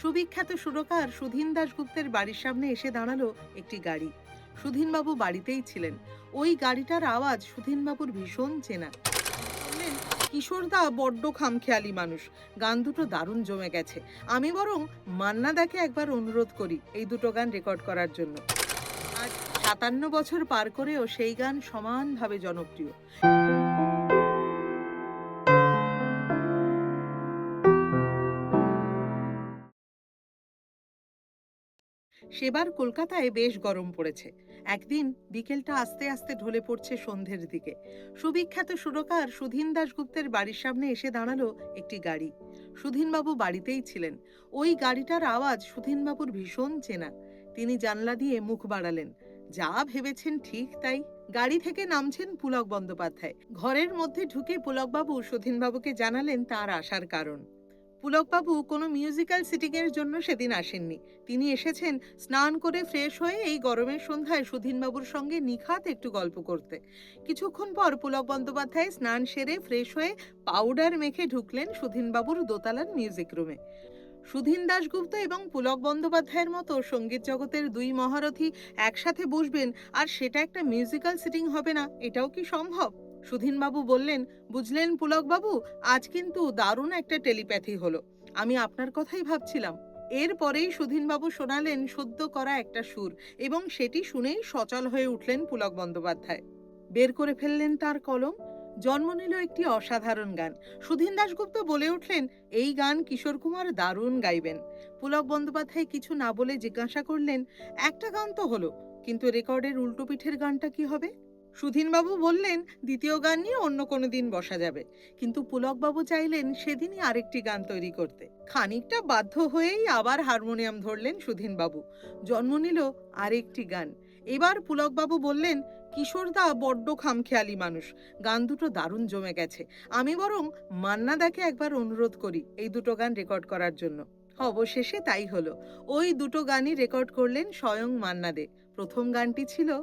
সুবিখ্যাত সুরকার সুধীন দাশগুপ্তের বাড়ির সামনে এসে দাঁড়াল একটি গাড়ি। সুধীনবাবু বাড়িতেই ছিলেন। ওই গাড়িটার আওয়াজ সুধীনবাবুর ভীষণ চেনা। কিশোরদা বড্ড খামখেয়ালি মানুষ। গান দুটো দারুণ জমে গেছে। আমি বরং মান্নাদাকে একবার অনুরোধ করি এই দুটো গান রেকর্ড করার জন্য। আজ সাতান্ন বছর পার করেও সেই গান সমানভাবে জনপ্রিয়। সেবার কলকাতায় বেশ গরম পড়েছে। একদিন বিকেলটা আস্তে আস্তে ঢলে পড়ছে সন্ধ্যের দিকে। সুবিখ্যাত সুরকার সুধীন দাশগুপ্তের বাড়ির সামনে এসে দাঁড়াল একটি গাড়ি। সুধীনবাবু বাড়িতেই ছিলেন। ওই গাড়িটার আওয়াজ সুধীনবাবুর ভীষণ চেনা। তিনি জানলা দিয়ে মুখ বাড়ালেন। যা ভেবেছেন ঠিক তাই। গাড়ি থেকে নামছেন পুলক বন্দ্যোপাধ্যায়। ঘরের মধ্যে ঢুকে পুলকবাবু সুধীনবাবুকে জানালেন তার আসার কারণ। পুলকবাবু কোনো মিউজিক্যাল সিটিংয়ের জন্য সেদিন আসেননি। তিনি এসেছেন স্নান করে ফ্রেশ হয়ে এই গরমের সন্ধ্যায় সুধীনবাবুর সঙ্গে নিখাত একটু গল্প করতে। কিছুক্ষণ পর পুলক বন্দ্যোপাধ্যায় স্নান সেরে ফ্রেশ হয়ে পাউডার মেখে ঢুকলেন সুধীনবাবুর দোতলার মিউজিক রুমে সুধীন দাশগুপ্ত এবং পুলক বন্দ্যোপাধ্যায়ের মতো সংগীত জগতের দুই মহারথী একসাথে বসবেন আর সেটা একটা মিউজিক্যাল সিটিং হবে না, এটাও কি সম্ভব? সুধীনবাবু বললেন, বুঝলেন পুলকবাবু, আজ কিন্তু দারুণ একটা টেলিপ্যাথি হলো। আমি আপনার কথাই ভাবছিলাম। এরপরেই সুধীনবাবু শোনালেন সদ্য করা একটা সুর এবং সেটি শুনেই সচল হয়ে উঠলেন পুলক বন্দ্যোপাধ্যায়। বের করে ফেললেন তার কলম। জন্ম নিল একটি অসাধারণ গান। সুধীন দাশগুপ্ত বলে উঠলেন, এই গান কিশোর কুমার দারুণ গাইবেন। পুলক বন্দ্যোপাধ্যায় কিছু না বলে জিজ্ঞাসা করলেন, একটা গান তো হলো, কিন্তু রেকর্ডের উল্টো পিঠের গানটা কি হবে? সুধীনবাবু বললেন, দ্বিতীয় গান নিয়ে অন্য কোনো দিন বসা যাবে। কিন্তু পুলকবাবু চাইলেন সেদিনই আরেকটি গান তৈরি করতে। খানিকটা বাধ্য হয়েই আবার হারমোনিয়াম ধরলেন সুধীনবাবু। জন্ম নিল আরেকটি গান। এবার পুলকবাবু বললেন, কিশোরদা বড্ড খামখেয়ালি মানুষ। গান দুটো দারুণ জমে গেছে। আমি বরং মান্নাদাকে একবার অনুরোধ করি এই দুটো গান রেকর্ড করার জন্য। অবশেষে তাই হলো। ওই দুটো গানই রেকর্ড করলেন স্বয়ং মান্নাদে। প্রথম গানটি ছিল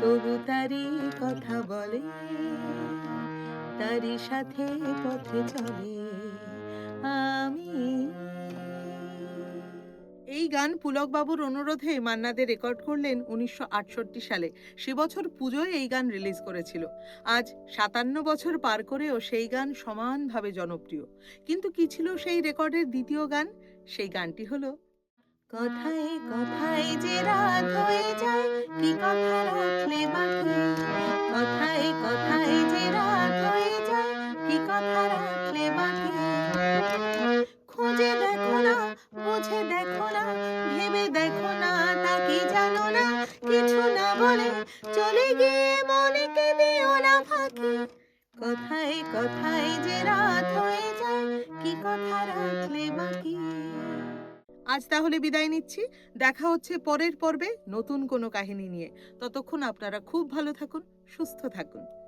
তবু তারই কথা বলে, তারই সাথে পথে চলে আমি। এই গান পুলক বাবুর অনুরোধে মান্নাদে রেকর্ড করলেন উনিশশো আটষট্টি সালে। সে বছর পুজোয় এই গান রিলিজ করেছিল। আজ সাতান্ন বছর পার করেও সেই গান সমানভাবে জনপ্রিয়। কিন্তু কি ছিল সেই রেকর্ডের দ্বিতীয় গান? সেই গানটি হলো কথায় কথায় যে রাত হয়ে যায়, কি কথা রাখলে বাকি কথায় কথায় যে রাত হয়ে যায়, কি কথা রাখলে বাকি খুঁজে দেখো না, বুঝে দেখো না, ভেবে দেখো না, তা কি জানো না? কিছু না বলে চলে গিয়ে মনেকে দিও না ফাঁকি। কথায় কথায় যে রাত হয়ে যায়, কি কথা রাখলে বাকি আজ তাহলে বিদায় নিচ্ছি। দেখা হচ্ছে পরের পর্বে নতুন কোনো কাহিনী নিয়ে। ততক্ষণ আপনারা খুব ভালো থাকুন, সুস্থ থাকুন।